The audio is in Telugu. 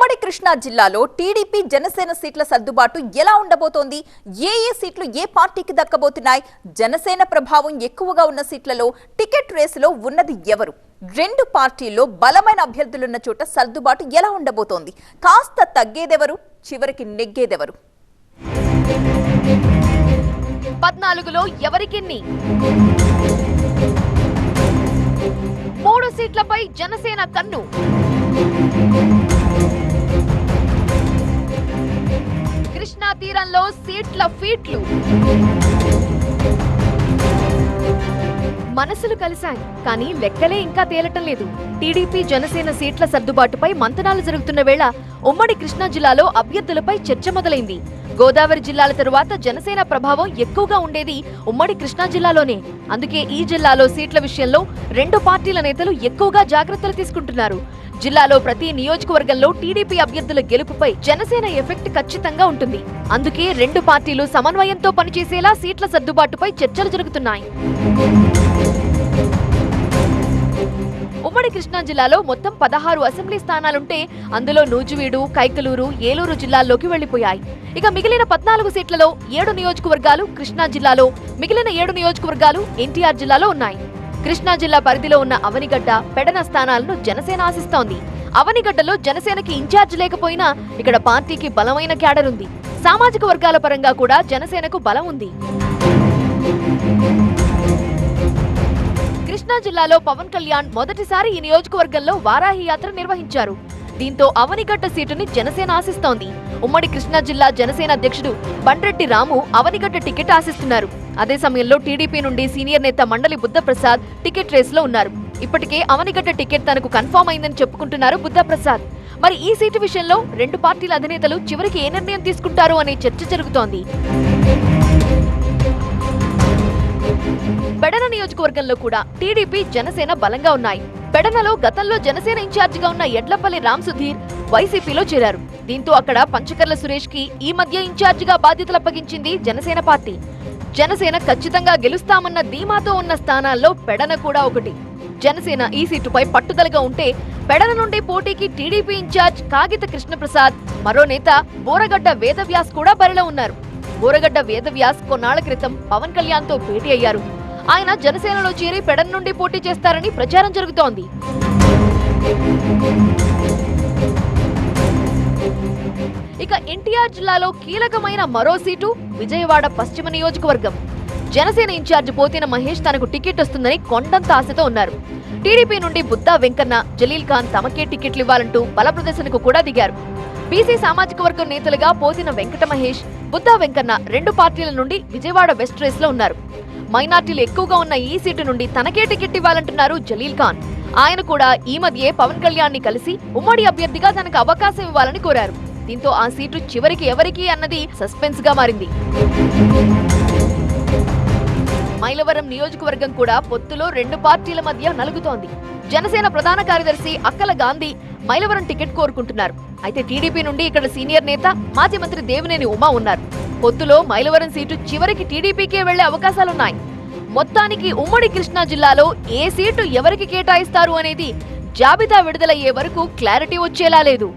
ఉమ్మడి కృష్ణా జిల్లాలో టీడీపీ జనసేన సీట్ల సర్దుబాటు ఎలా ఉండబోతోంది? ఏ ఏ సీట్లు ఏ పార్టీకి దక్కబోతున్నాయి? జనసేన ప్రభావం ఎక్కువగా ఉన్న సీట్లలో టికెట్ రేసులో ఉన్నది ఎవరు? రెండు పార్టీల్లో బలమైన అభ్యర్థులున్న చోట సర్దుబాటు ఎలా ఉండబోతోంది? కాస్త తగ్గేదెవరు? చివరికి నెగ్గేదెవరు? పద్నాలుగులో ఎవరికెన్ని? మూడు సీట్లపై జనసేన కన్ను. కృష్ణా తీరంలో సీట్ల ఫీట్లు. మనసులు కలిశాయి కానీ లెక్కలే ఇంకా తేలటం లేదు. టీడీపీ జనసేన సీట్ల సర్దుబాటుపై మంతనాలు జరుగుతున్న వేళ ఉమ్మడి కృష్ణా జిల్లాలో అభ్యర్థులపై చర్చ మొదలైంది. గోదావరి జిల్లాల తరువాత జనసేన ప్రభావం ఎక్కువగా ఉండేది ఉమ్మడి కృష్ణా జిల్లాలోనే. అందుకే ఈ జిల్లాలో సీట్ల విషయంలో రెండు పార్టీల నేతలు ఎక్కువగా జాగ్రత్తలు తీసుకుంటున్నారు. జిల్లాలో ప్రతి నియోజకవర్గంలో టీడీపీ అభ్యర్థుల గెలుపుపై జనసేన ఎఫెక్ట్ ఖచ్చితంగా ఉంటుంది. అందుకే రెండు పార్టీలు సమన్వయంతో పనిచేసేలా సీట్ల సర్దుబాటుపై చర్చలు జరుగుతున్నాయి. ఉమ్మడి కృష్ణా జిల్లాలో మొత్తం పదహారు అసెంబ్లీ స్థానాలుంటే అందులో నూజివీడు కైకలూరు ఏలూరు జిల్లాల్లోకి వెళ్ళిపోయాయి ఇక మిగిలిన పద్నాలుగు సీట్లలో ఏడు నియోజకవర్గాలు కృష్ణా జిల్లాలో మిగిలిన ఏడు నియోజకవర్గాలు ఎన్టీఆర్ జిల్లాలో ఉన్నాయి. కృష్ణా జిల్లా పరిధిలో ఉన్న అవనిగడ్డ పెడన స్థానాలను జనసేన ఆశిస్తోంది. అవనిగడ్డలో జనసేనకి ఇన్ఛార్జ్ లేకపోయినా ఇక్కడ పార్టీకి బలమైన క్యాడర్ ఉంది. సామాజిక వర్గాల పరంగా కూడా జనసేనకు బలం ఉంది. కృష్ణా జిల్లాలో పవన్ కళ్యాణ్ మొదటిసారి ఈ నియోజకవర్గంలో వారాహి యాత్ర నిర్వహించారు. దీంతో అవనిగడ్డ సీటుని జనసేన ఆశిస్తోంది. ఉమ్మడి కృష్ణా జిల్లా జనసేన అధ్యక్షుడు బండ్రెడ్డి రాము అవనిగడ్డ టికెట్ ఆశిస్తున్నారు. అదే సమయంలో టీడీపీ నుండి సీనియర్ నేత మండలి బుద్ధప్రసాద్ టికెట్ రేస్లో ఉన్నారు. ఇప్పటికే అవనిగడ్డ టికెట్ తనకు కన్ఫర్మ్ అయిందని చెప్పుకుంటున్నారు బుద్ధప్రసాద్. మరి ఈ సీటు విషయంలో రెండు పార్టీల అధినేతలు చివరికి ఏ నిర్ణయం తీసుకుంటారు అనే చర్చ జరుగుతోంది. పెడన నియోజకవర్గంలో కూడా టీడీపీ జనసేన బలంగా ఉన్నాయి. పెడనలో గతంలో జనసేన ఇన్ఛార్జిగా ఉన్న ఎడ్లపల్లి రామ్ సుధీర్ వైసీపీలో చేరారు. దీంతో అక్కడ పంచకర్ల సురేష్కి ఈ మధ్య ఇన్ఛార్జిగా బాధ్యతలు అప్పగించింది జనసేన పార్టీ. జనసేన ఖచ్చితంగా గెలుస్తామన్న ధీమాతో ఉన్న స్థానాల్లో పెడన కూడా ఒకటి. జనసేన ఈ సీటుపై పట్టుదలగా ఉంటే పెడన నుండి పోటీకి టీడీపీ ఇన్ఛార్జ్ కాగిత కృష్ణప్రసాద్ మరో నేత బోరగడ్డ వేదవ్యాస్ కూడా బరిలో ఉన్నారు. బోరగడ్డ వేదవ్యాస్ కొన్నాళ్ళ క్రితం పవన్ కళ్యాణ్తో భేటీ అయ్యారు. ఆయన జనసేనలో చేరి పెడన్ నుండి పోటీ చేస్తారని ప్రచారం జరుగుతోంది. ఎన్టీఆర్ జిల్లాలో కీలకమైన మరో సీటు విజయవాడ పశ్చిమ నియోజకవర్గం. జనసేన ఇన్ఛార్జ్ పోతిన మహేష్ తనకు టికెట్ వస్తుందని కొండంత ఆశతో ఉన్నారు. టీడీపీ నుండి బుద్దా వెంకన్న జలీల్ ఖాన్ తమకే టికెట్లు ఇవ్వాలంటూ బల ప్రదర్శనకు కూడా దిగారు. బీసీ సామాజిక వర్గం నేతలుగా పోతిన వెంకట మహేష్ బుద్దా వెంకన్న రెండు పార్టీల నుండి విజయవాడ వెస్ట్ రేస్లో ఉన్నారు. మైనార్టీలు ఎక్కువగా ఉన్న ఈ సీటు నుండి తనకే టికెట్ ఇవ్వాలంటున్నారు జలీల్ ఖాన్. ఆయన కూడా ఈ మధ్యే పవన్ కళ్యాణ్ని కలిసి ఉమ్మడి అభ్యర్థిగా తనకు అవకాశం ఇవ్వాలని కోరారు. దీంతో ఆ సీటు చివరికి ఎవరికి అన్నది సస్పెన్స్గా మారింది. మైలవరం నియోజకవర్గం కూడా పొత్తులో రెండు పార్టీల మధ్య నలుగుతోంది. జనసేన ప్రధాన కార్యదర్శి అక్కల గాంధీ మైలవరం టికెట్ కోరుకుంటున్నారు. అయితే టీడీపీ నుండి ఇక్కడ సీనియర్ నేత మాజీ మంత్రి దేవినేని ఉమా ఉన్నారు. పొత్తులో మైలవరం సీటు చివరికి టీడీపీకే వెళ్ళే అవకాశాలున్నాయి. మొత్తానికి ఉమ్మడి కృష్ణా జిల్లాలో ఏ సీటు ఎవరికి కేటాయిస్తారు అనేది జాబితా విడుదలయ్యే వరకు క్లారిటీ వచ్చేలా లేదు.